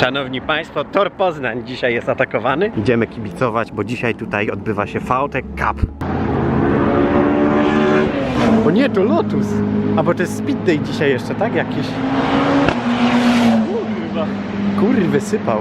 Szanowni Państwo, Tor Poznań dzisiaj jest atakowany. Idziemy kibicować, bo dzisiaj tutaj odbywa się VTEC Cup. O nie, to Lotus. A bo to jest Speed Day dzisiaj jeszcze, tak? Jakiś. Kurwa. Kurwy sypał.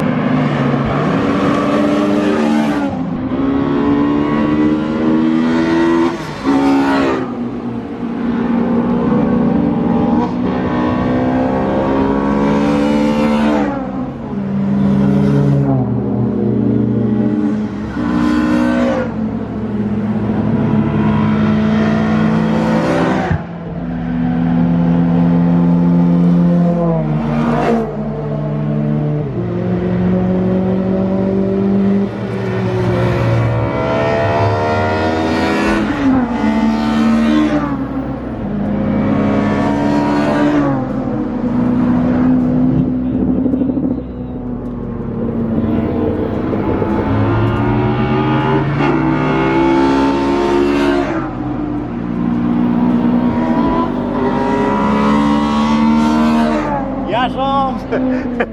Ja rząd!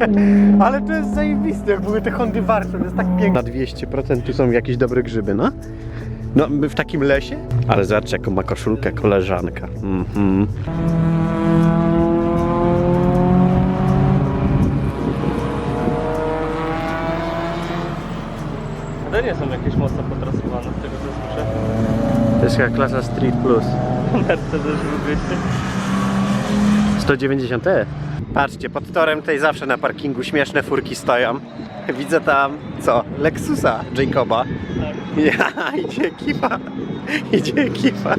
Ale to jest zajebiste, jak były te Hondy Warszawę, to jest tak piękne. Na 200% tu są jakieś dobre grzyby, no? No, my w takim lesie? Ale zobacz, jaką ma koszulkę koleżanka. Mhm. Te nie są jakieś mocno potrasowane, z tego co słyszę. To jest chyba klasa Street Plus. Mercedes był 200. 190e. Patrzcie, pod torem tutaj zawsze na parkingu śmieszne furki stoją. Widzę tam, co? Lexusa Jacoba. Tak. Ja, idzie ekipa. Idzie ekipa.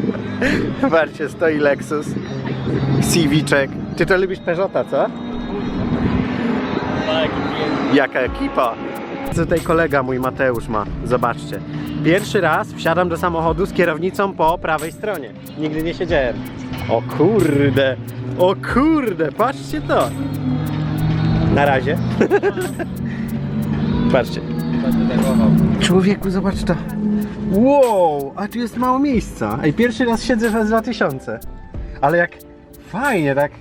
Patrzcie, stoi Lexus. Civiczek. Ty to lubisz Peugeota, co? Tak. Jaka ekipa? Co tutaj kolega mój Mateusz ma? Zobaczcie. Pierwszy raz wsiadam do samochodu z kierownicą po prawej stronie. Nigdy nie siedziałem. O kurde, o kurde, patrzcie to. Na razie. patrzcie. Człowieku, zobacz to. Wow, a tu jest mało miejsca. Ej, pierwszy raz siedzę w 2000. Ale jak fajnie, tak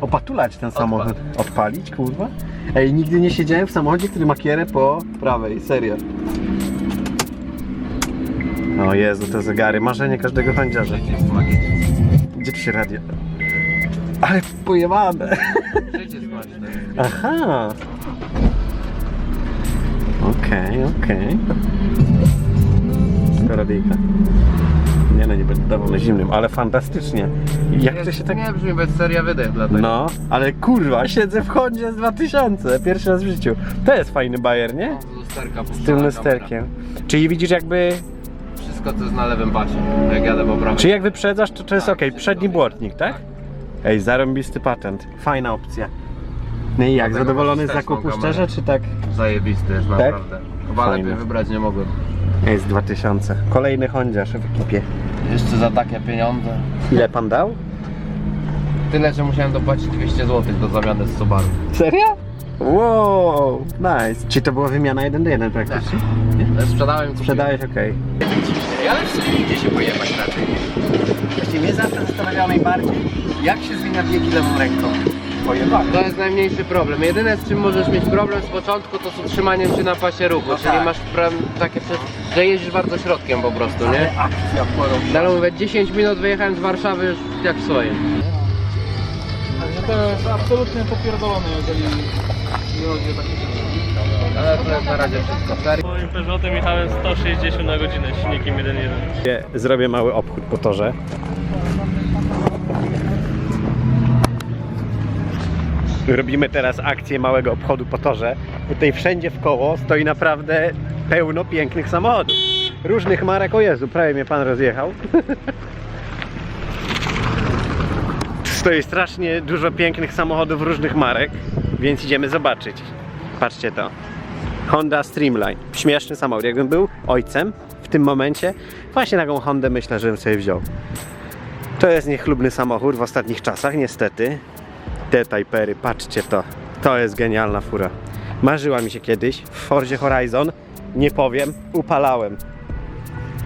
opatulać ten samochód. Odpalić, kurwa. Ej, nigdy nie siedziałem w samochodzie, który ma kierę po prawej, serio. O Jezu, te zegary, marzenie każdego handlarza. Gdzie tu się radio? Ale pojebane. Aha. Okej, okej. Skorodyjka. Nie no, nie będę dawał na zimnym, ale fantastycznie. Jak to się tak... Nie brzmi bez seria wydech dlatego. No, ale kurwa, siedzę w Hondzie z 2000, pierwszy raz w życiu. To jest fajny bajer, nie? Z lusterka Z tym lusterkiem. Czyli widzisz jakby... Wszystko to jest na lewym pasie, jak jadę po prawej. Czy jak wyprzedzasz, to, to jest Tak, ok. Przedni błotnik, tak? Ej, zarąbisty patent. Fajna opcja. No i jak, Dlatego zadowolony z zakupu szczerze, czy tak? Zajebisty jest naprawdę. Chyba Fajne. lepiej wybrać nie mogłem. Jest 2000. Kolejny Hondziarz w ekipie. Jeszcze za takie pieniądze. Ile pan dał? Tyle, że musiałem dopłacić 200 zł do zamiany z Subaru. Serio? Wow, nice. Czy to była wymiana 1 do 1 praktycznie? Ale Sprzedałem co Sprzedałeś, okej. Sumie idzie się pojechać raczej. Właściwie mnie zawsze zastanawiało najbardziej, jak się zmienia biegi lewą ręką. Pojebane. To jest najmniejszy problem. Jedyne z czym możesz mieć problem z początku to z utrzymaniem się na pasie ruchu, No czyli tak. masz pra- takie, że jeździsz bardzo środkiem po prostu, nie? Ale akcja porobiona. Ale mówię, 10 minut wyjechałem z Warszawy już jak w swoim. Także to jest absolutnie popierdolone, jeżeli chodzi o takie rzeczy. Ale to jest na razie wszystko. Serio. Moim Peugeotem jechałem 160 na godzinę silnikiem 1.1. Zrobię mały obchód po torze. Robimy teraz akcję małego obchodu po torze. Tutaj wszędzie w koło stoi naprawdę pełno pięknych samochodów. Różnych marek, o Jezu, prawie mnie pan rozjechał. Stoi strasznie dużo pięknych samochodów różnych marek, więc idziemy zobaczyć. Patrzcie to. Honda Streamline. Śmieszny samochód. Jakbym był ojcem w tym momencie, właśnie taką Hondę myślę, że bym sobie wziął. To jest niechlubny samochód w ostatnich czasach, niestety. Te Typery, patrzcie to. To jest genialna fura. Marzyła mi się kiedyś w Forzie Horizon. Nie powiem, upalałem.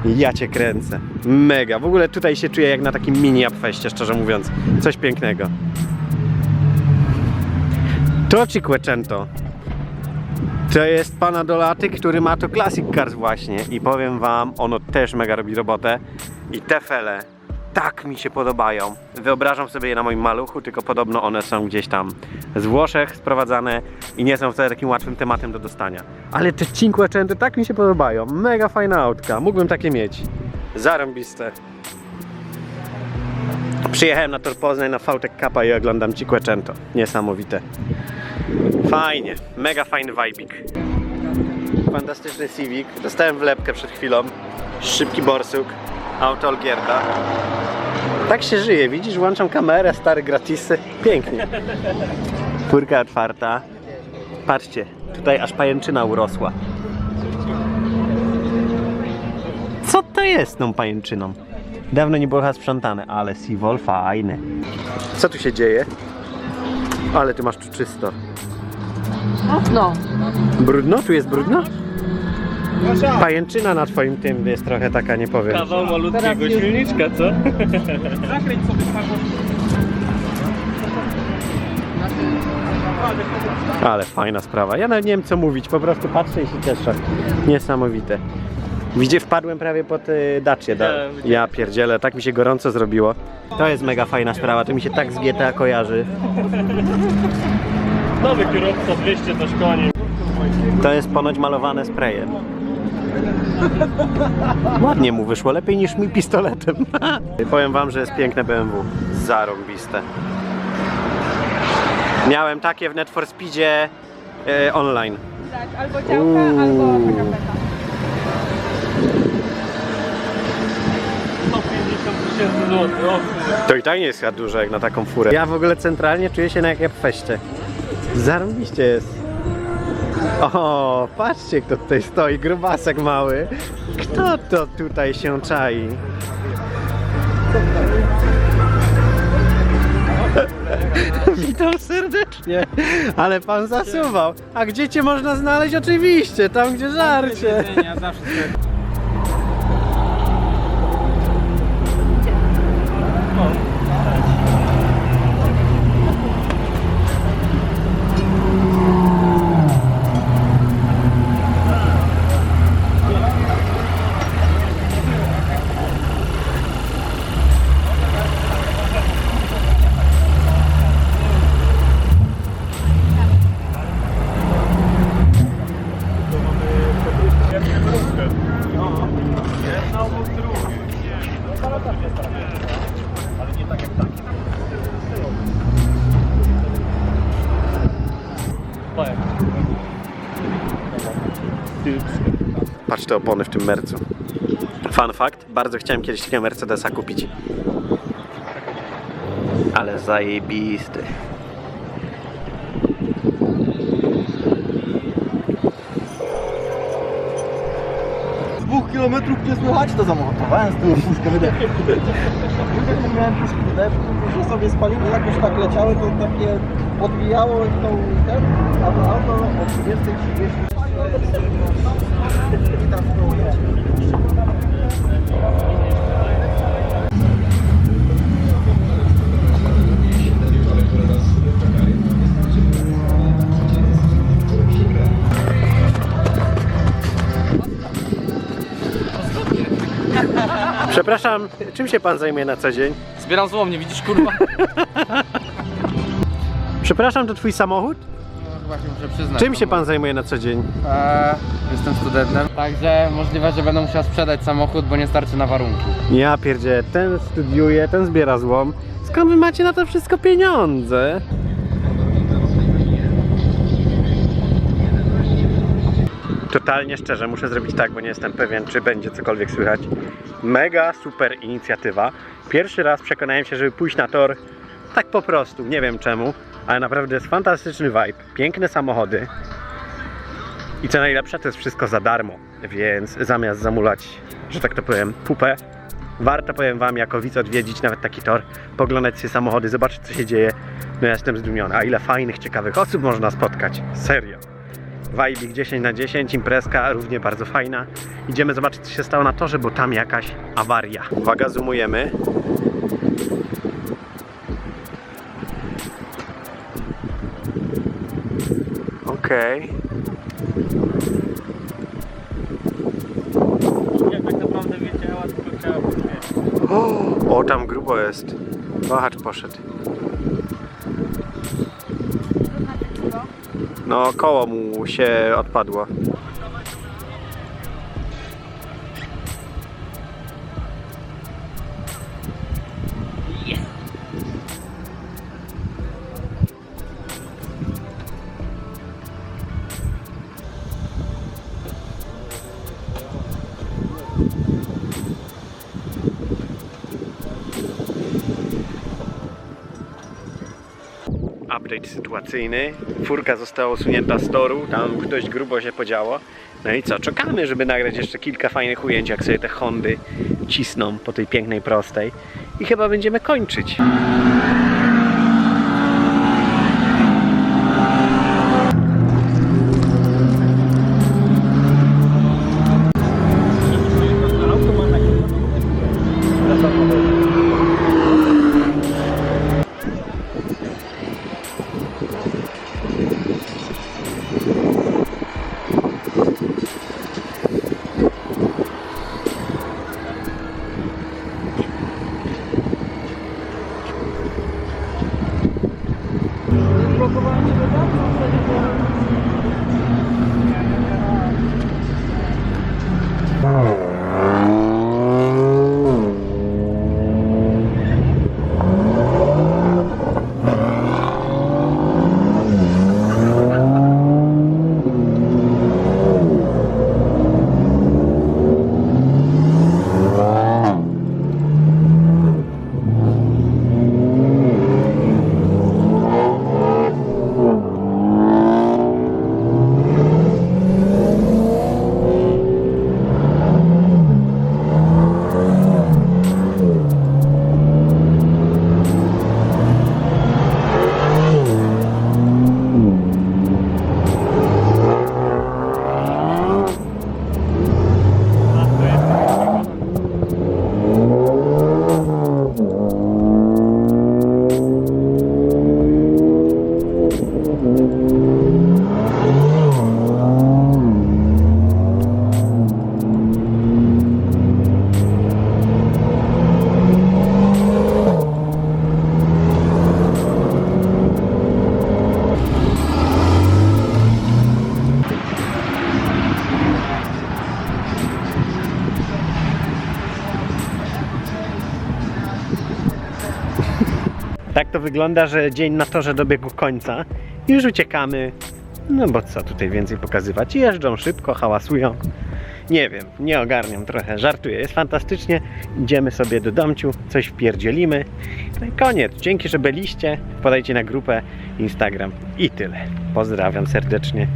Ja cię kręcę. Mega. W ogóle tutaj się czuję jak na takim mini upfeście, szczerze mówiąc. Coś pięknego. To Cinquecento. To jest pana Dolaty, który ma to Classic Cars właśnie i powiem wam, ono też mega robi robotę i te fele tak mi się podobają. Wyobrażam sobie je na moim maluchu, tylko podobno one są gdzieś tam z Włoszech sprowadzane i nie są wcale takim łatwym tematem do dostania. Ale te Cinquecento tak mi się podobają. Mega fajna autka. Mógłbym takie mieć. Zarąbiste. Przyjechałem na Tor Poznań na VTEC Kappa i oglądam Cinquecento. Niesamowite. Fajnie, mega fajny vibik. Fantastyczny Civic. Dostałem wlepkę przed chwilą. Szybki borsuk. Auto Olgierda. Tak się żyje, widzisz? Włączam kamerę, stare gratisy. Pięknie. Furka otwarta. Patrzcie, tutaj aż pajęczyna urosła. Co to jest tą pajęczyną? Dawno nie było chyba sprzątane, ale Sivol fajny. Co tu się dzieje? Ale ty masz tu czysto. No. Brudno? Tu jest brudno? Pajęczyna na twoim tym jest trochę taka, nie powiem. Kawał malutkiego silniczka, co? Zakręć sobie. Ale fajna sprawa. Ja nawet nie wiem co mówić, po prostu patrzę i się cieszę. Niesamowite. Widzicie, wpadłem prawie pod y, Dacię. Da. Ja, pierdzielę, tak mi się gorąco zrobiło. To jest mega fajna sprawa, to mi się tak z GTA kojarzy. Nowy kierowca, 200 też koni. To jest ponoć malowane sprayem. Ładnie mu wyszło, lepiej niż mi pistoletem. Powiem wam, że jest piękne BMW. Zarąbiste. Miałem takie w Net for Speedzie e, online. Tak, albo działka, albo. Tysięcy złotych. O, kurde. To i tak nie jest chyba dużo jak na taką furę. Ja w ogóle centralnie czuję się na jak w feście. Zarąbiście jest. O, patrzcie kto tutaj stoi, grubasek mały. Kto to tutaj się czai? Witam serdecznie, ale pan zasuwał. A gdzie cię można znaleźć? Oczywiście, tam gdzie żarcie. Ja zawsze Patrz te opony w tym mercu. Fun fact, bardzo chciałem kiedyś takiego Mercedesa kupić. Ale zajebisty. Kilometrów nie słychać, to zamontowałem z tyłu puszkę wydechu. Jak miałem puszkę wydechu, że sobie spaliny jakoś tak leciały, to takie podbijało tą ten, a to auto o 20.30 i tam w koło Przepraszam, czym się pan zajmuje na co dzień? Zbieram złom, nie widzisz kurwa? Przepraszam, to twój samochód? Właśnie muszę przyznać. Czym się pan zajmuje na co dzień? Eee, jestem studentem. Także możliwe, że będę musiał sprzedać samochód, bo nie starczy na warunki. Ja pierdzie, ten studiuje, ten zbiera złom. Skąd wy macie na to wszystko pieniądze? Totalnie szczerze, muszę zrobić tak, bo nie jestem pewien, czy będzie cokolwiek słychać. Mega super inicjatywa. Pierwszy raz przekonałem się, żeby pójść na tor tak po prostu, nie wiem czemu, ale naprawdę jest fantastyczny vibe, piękne samochody. I co najlepsze, to jest wszystko za darmo, więc zamiast zamulać, że tak to powiem, pupę, warto powiem Wam jako widz odwiedzić nawet taki tor, poglądać sobie samochody, zobaczyć co się dzieje. No ja jestem zdumiony, a ile fajnych, ciekawych osób można spotkać, serio. Wajbik 10 na 10, imprezka równie bardzo fajna. Idziemy zobaczyć co się stało na torze, bo tam jakaś awaria. Uwaga, zoomujemy. Ok, Okej. Tak naprawdę wiedziała, tylko chciała podwiedzieć. O, o, tam grubo jest. Wahacz poszedł. No, koło mu się odpadło. Update sytuacyjny. Furka została usunięta z toru, tam dość grubo się podziało. No i co, czekamy, żeby nagrać jeszcze kilka fajnych ujęć, jak sobie te Hondy cisną po tej pięknej prostej. I chyba będziemy kończyć. Wygląda, że dzień na torze dobiegł końca. Już uciekamy. No bo co tutaj więcej pokazywać? Jeżdżą szybko, hałasują. Nie wiem, nie ogarniam trochę, żartuję. Jest fantastycznie. Idziemy sobie do domciu, coś wpierdzielimy. No i koniec. Dzięki, że byliście. Podajcie na grupę Instagram. I tyle. Pozdrawiam serdecznie.